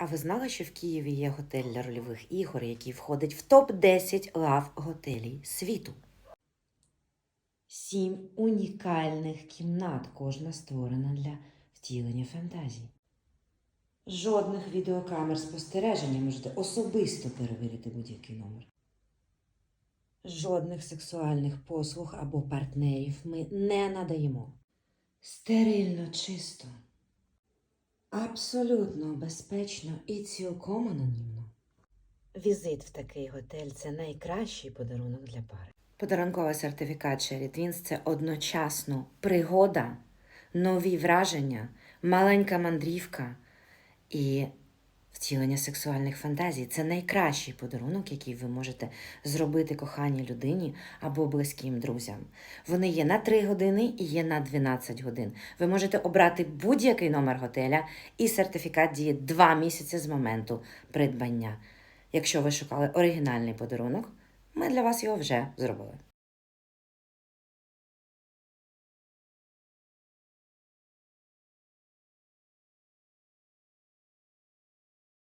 А ви знали, що в Києві є готель для рольових ігор, який входить в топ-10 лав готелей світу? Сім унікальних кімнат, кожна створена для втілення фантазій. Жодних відеокамер спостереження можете особисто перевірити будь-який номер. Жодних сексуальних послуг або партнерів ми не надаємо. Стерильно чисто. Абсолютно безпечно і цілком анонімно. Візит в такий готель це найкращий подарунок для пари. Подарунковий сертифікат Cherry Twins – це одночасно пригода, нові враження, маленька мандрівка і втілення сексуальних фантазій. Це найкращий подарунок, який ви можете зробити коханій людині або близьким друзям. Вони є на 3 години і є на 12 годин. Ви можете обрати будь-який номер готеля, і сертифікат діє 2 місяці з моменту придбання. Якщо ви шукали оригінальний подарунок, ми для вас його вже зробили.